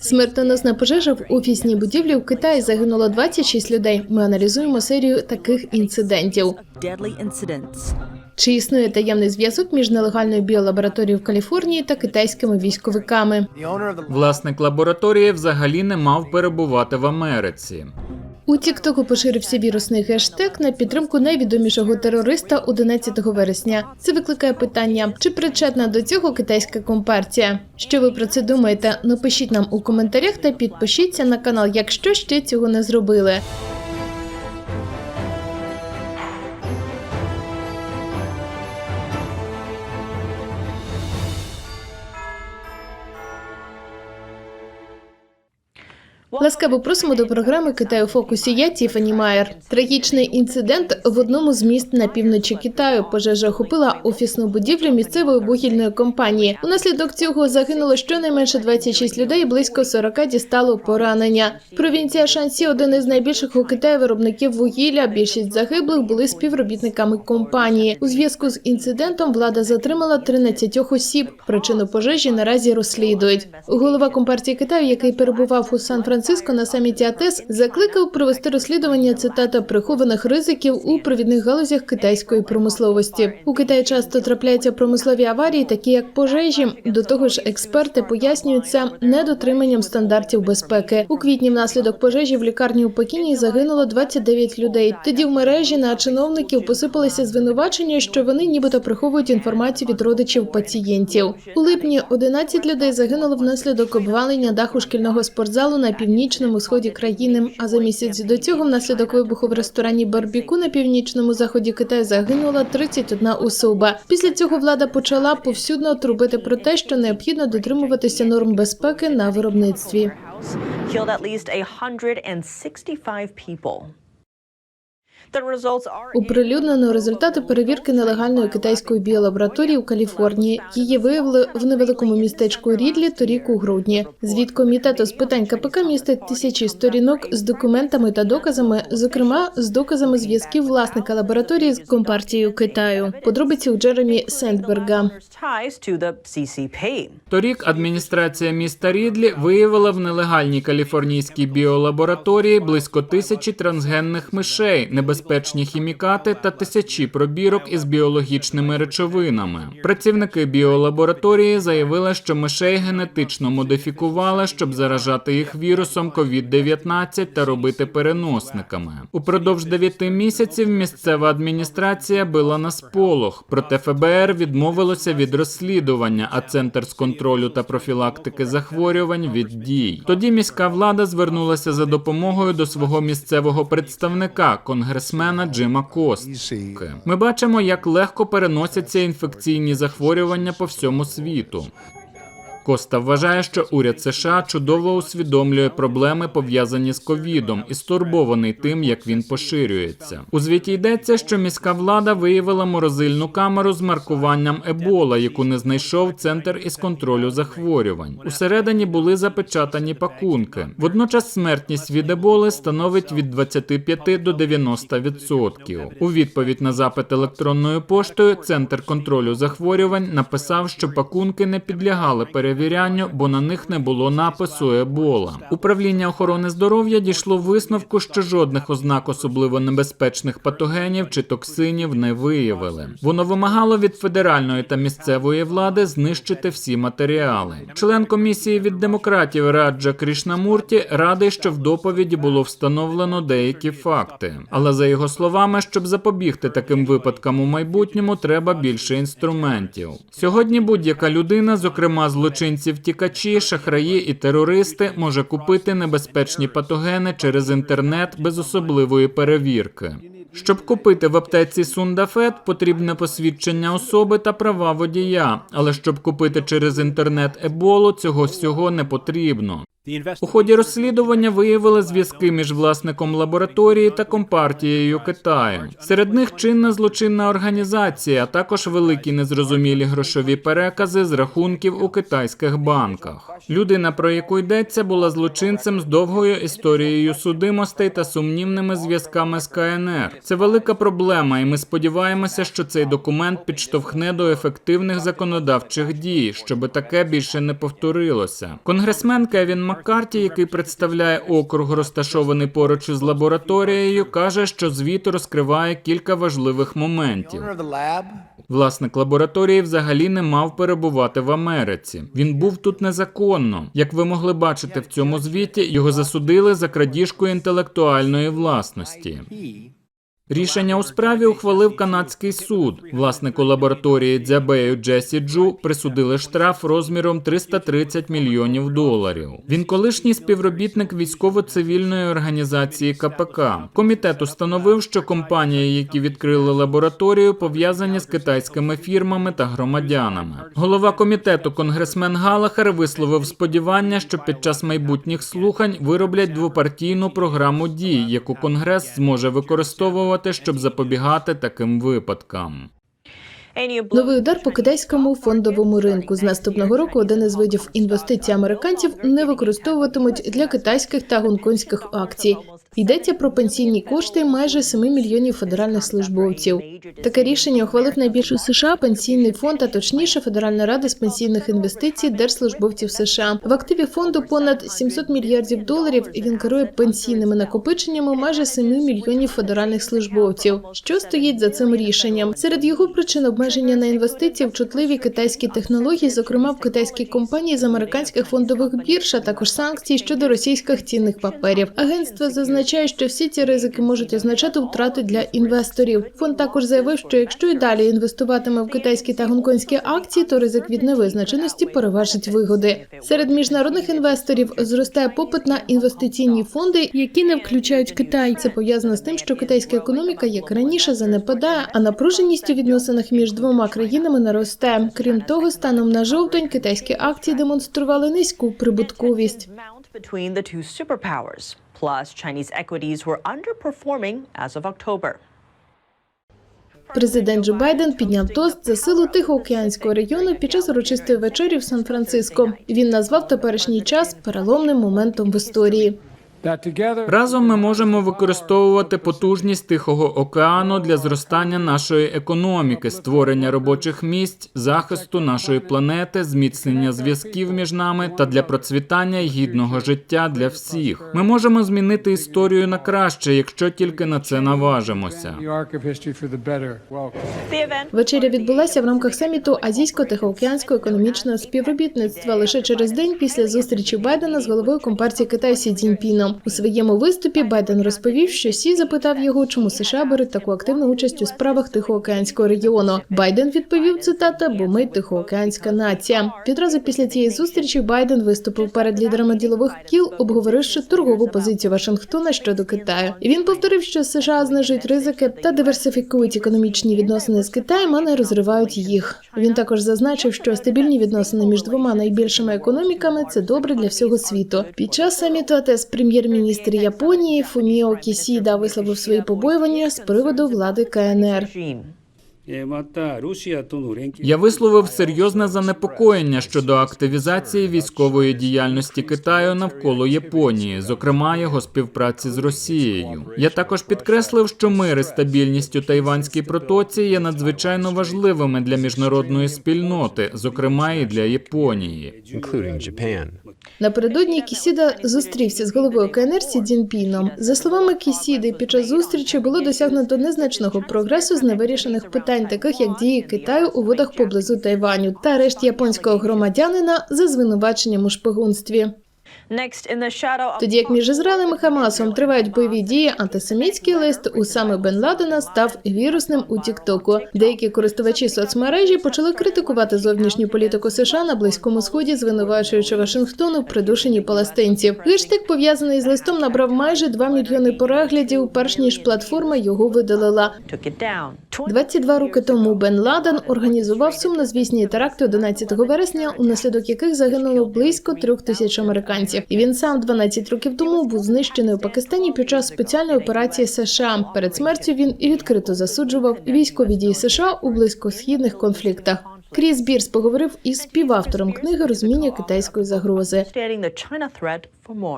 Смертоносна пожежа в офісній будівлі в Китаї загинуло 26 людей. Ми аналізуємо серію таких інцидентів. Чи існує таємний зв'язок між нелегальною біолабораторією в Каліфорнії та китайськими військовиками? Власник лабораторії взагалі не мав перебувати в Америці. У Тіктоку поширився вірусний гештег на підтримку найвідомішого терориста 11 вересня. Це викликає питання, чи причетна до цього китайська компартія? Що ви про це думаєте? Напишіть нам у коментарях та підпишіться на канал, якщо ще цього не зробили. Ласкаво просимо до програми Китай у фокусі. Я Тіфані Майер. Трагічний інцидент в одному з міст на півночі Китаю. Пожежа охопила офісну будівлю місцевої вугільної компанії. Унаслідок цього загинуло щонайменше 26 людей, близько 40 дістало поранення. Провінція Шансі один із найбільших у Китаї виробників вугілля. Більшість загиблих були співробітниками компанії. У зв'язку з інцидентом влада затримала 13 осіб. Причину пожежі наразі розслідують. Голова компартії Китаю, який перебував у Сан-Франциско на саміті АТЕС, закликав провести розслідування цитата прихованих ризиків у провідних галузях китайської промисловості. У Китаї часто трапляються промислові аварії, такі як пожежі. До того ж, експерти пояснюють це недотриманням стандартів безпеки. У квітні внаслідок пожежі в лікарні у Пекіні загинуло 29 людей. Тоді в мережі на чиновників посипалися звинувачення, що вони нібито приховують інформацію від родичів пацієнтів. У липні 11 людей загинуло внаслідок обвалення даху шкільного спортзалу на північному сході країни. А за місяць до цього, внаслідок вибуху в ресторані Барбіку на північному заході Китаю загинула 31 особа. Після цього влада почала повсюдно трубити про те, що необхідно дотримуватися норм безпеки на виробництві. Оприлюднено результати перевірки нелегальної китайської біолабораторії у Каліфорнії. Її виявили в невеликому містечку Рідлі торік у грудні. Звіт комітету з питань КПК містить тисячі сторінок з документами та доказами, зокрема з доказами зв'язків власника лабораторії з компартією Китаю. Подробиці у Джеремі Сендберга. Торік адміністрація міста Рідлі виявила в нелегальній каліфорнійській біолабораторії близько тисячі трансгенних мишей, небезпечні хімікати та тисячі пробірок із біологічними речовинами. Працівники біолабораторії заявили, що мишей генетично модифікували, щоб заражати їх вірусом COVID-19 та робити переносниками. Упродовж 9 місяців місцева адміністрація била на сполох, проте ФБР відмовилося від розслідування, а центр з контролю та профілактики захворювань від дій. Тоді міська влада звернулася за допомогою до свого місцевого представника, конгресмена Джима Костки. Ми бачимо, як легко переносяться інфекційні захворювання по всьому світу. Коста вважає, що уряд США чудово усвідомлює проблеми, пов'язані з ковідом, і стурбований тим, як він поширюється. У звіті йдеться, що міська влада виявила морозильну камеру з маркуванням Ебола, яку не знайшов центр із контролю захворювань. Усередині були запечатані пакунки. Водночас смертність від еболи становить від 25 до 90%. У відповідь на запит електронною поштою центр контролю захворювань написав, що пакунки не підлягали перевірянню, бо на них не було напису Ебола. Управління охорони здоров'я дійшло висновку, що жодних ознак особливо небезпечних патогенів чи токсинів не виявили. Воно вимагало від федеральної та місцевої влади знищити всі матеріали. Член комісії від демократів Раджа Крішнамурті радий, що в доповіді було встановлено деякі факти. Але за його словами, щоб запобігти таким випадкам у майбутньому, треба більше інструментів. Сьогодні будь-яка людина, зокрема злочинці втікачі, шахраї і терористи, може купити небезпечні патогени через інтернет без особливої перевірки. Щоб купити в аптеці Сундафет, потрібне посвідчення особи та права водія. Але щоб купити через інтернет Еболу, цього всього не потрібно. У ході розслідування виявили зв'язки між власником лабораторії та компартією Китаю. Серед них чинна злочинна організація, а також великі незрозумілі грошові перекази з рахунків у китайських банках. Людина, про яку йдеться, була злочинцем з довгою історією судимостей та сумнівними зв'язками з КНР. Це велика проблема, і ми сподіваємося, що цей документ підштовхне до ефективних законодавчих дій, щоб таке більше не повторилося. Конгресмен Кевін Маккарті, який представляє округ, розташований поруч із лабораторією, каже, що звіт розкриває кілька важливих моментів. Власник лабораторії взагалі не мав перебувати в Америці. Він був тут незаконно. Як ви могли бачити в цьому звіті, його засудили за крадіжку інтелектуальної власності. Рішення у справі ухвалив канадський суд. Власнику лабораторії Дзябею Джесі Джу присудили штраф розміром 330 мільйонів доларів. Він колишній співробітник військово-цивільної організації КПК. Комітет установив, що компанії, які відкрили лабораторію, пов'язані з китайськими фірмами та громадянами. Голова комітету, конгресмен Галахер, висловив сподівання, що під час майбутніх слухань вироблять двопартійну програму дій, яку конгрес зможе використовувати, щоб запобігати таким випадкам. Новий удар по китайському фондовому ринку. З наступного року один із видів інвестицій американців не використовуватимуть для китайських та гонконгських акцій. Йдеться про пенсійні кошти майже 7 мільйонів федеральних службовців. Таке рішення ухвалив найбільший у США пенсійний фонд, а точніше Федеральна рада з пенсійних інвестицій держслужбовців США. В активі фонду понад 700 мільярдів доларів. і Він керує пенсійними накопиченнями майже 7 мільйонів федеральних службовців. Що стоїть за цим рішенням? Серед його причин обмеження на інвестиції в чутливі китайські технології, зокрема в китайські компанії з американських фондових бірж, а також санкції щодо російських цінних паперів. Агентство зазначає, що всі ці ризики можуть означати втрати для інвесторів. Фонд також заявив, що якщо і далі інвестуватиме в китайські та гонконгські акції, то ризик від невизначеності переважить вигоди. Серед міжнародних інвесторів зростає попит на інвестиційні фонди, які не включають Китай. Це пов'язано з тим, що китайська економіка, як раніше, занепадає, а напруженість у відносинах між двома країнами наросте. Крім того, станом на жовтень китайські акції демонстрували низьку прибутковість. Mount between the two superpowers. Plus, Chinese equities were underperforming as of October. Президент Джо Байден підняв тост за силу Тихоокеанського регіону під час урочистої вечері в Сан-Франциско. Він назвав теперішній час переломним моментом в історії. Разом ми можемо використовувати потужність Тихого океану для зростання нашої економіки, створення робочих місць, захисту нашої планети, зміцнення зв'язків між нами та для процвітання гідного життя для всіх. Ми можемо змінити історію на краще, якщо тільки на це наважимося. Вечеря відбулася в рамках саміту Азійсько-Тихоокеанського економічного співробітництва лише через день після зустрічі Байдена з головою компартії Китаю Сі Цзіньпіном. У своєму виступі Байден розповів, що Сі запитав його, чому США беруть таку активну участь у справах Тихоокеанського регіону. Байден відповів цитата: бо ми Тихоокеанська нація. Відразу після цієї зустрічі Байден виступив перед лідерами ділових кіл, обговоривши торгову позицію Вашингтона щодо Китаю. І він повторив, що США знижують ризики та диверсифікують економічні відносини з Китаєм, а не розривають їх. Він також зазначив, що стабільні відносини між двома найбільшими економіками це добре для всього світу. Під час саміту АТЕС прем'єр-міністр Японії Фуміо Кісіда висловив свої побоювання з приводу влади КНР. Я висловив серйозне занепокоєння щодо активізації військової діяльності Китаю навколо Японії, зокрема його співпраці з Росією. Я також підкреслив, що мир і стабільність у Тайванській протоці є надзвичайно важливими для міжнародної спільноти, зокрема і для Японії. Напередодні Кісіда зустрівся з головою КНР Сі Дзінпіном. За словами Кісіди, під час зустрічі було досягнуто незначного прогресу з невирішених питань таких як дії Китаю у водах поблизу Тайваню та арешт японського громадянина за звинуваченням у шпигунстві. Тоді як між Ізраїлем і Хамасом тривають бойові дії, антисемітський лист Усами Бен Ладена став вірусним у Тіктоку. Деякі користувачі соцмережі почали критикувати зовнішню політику США на близькому сході, звинувачуючи Вашингтон у придушенні палестинців. Гештег, пов'язаний з листом, набрав майже 2 мільйони переглядів, перш ніж платформа його видалила. Took it 22 роки тому Бен Ладен організував сумнозвісні теракти 11 вересня, унаслідок яких загинуло близько трьох тисяч американців, і він сам 12 років тому був знищений у Пакистані під час спеціальної операції США. Перед смертю він і відкрито засуджував військові дії США у близькосхідних конфліктах. Кріс Бірс поговорив із співавтором книги Розуміння китайської загрози.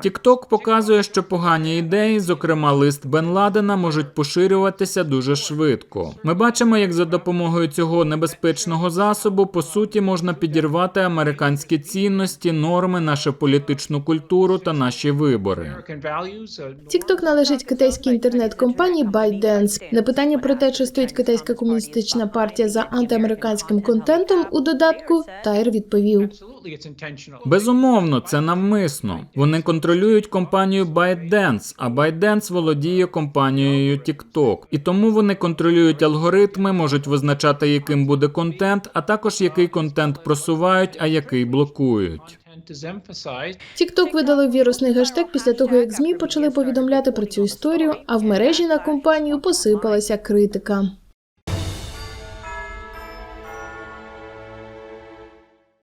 Тікток показує, що погані ідеї, зокрема лист Бен Ладена, можуть поширюватися дуже швидко. Ми бачимо, як за допомогою цього небезпечного засобу по суті можна підірвати американські цінності, норми, нашу політичну культуру та наші вибори. TikTok належить китайській інтернет-компанії ByteDance. На питання про те, чи стоїть китайська комуністична партія за антиамериканським контентом у додатку, Тайр відповів. Безумовно, це навмисно. Вони контролюють компанію ByteDance, а ByteDance володіє компанією TikTok. І тому вони контролюють алгоритми, можуть визначати, яким буде контент, а також який контент просувають, а який блокують. TikTok видали вірусний гештег після того, як ЗМІ почали повідомляти про цю історію, а в мережі на компанію посипалася критика.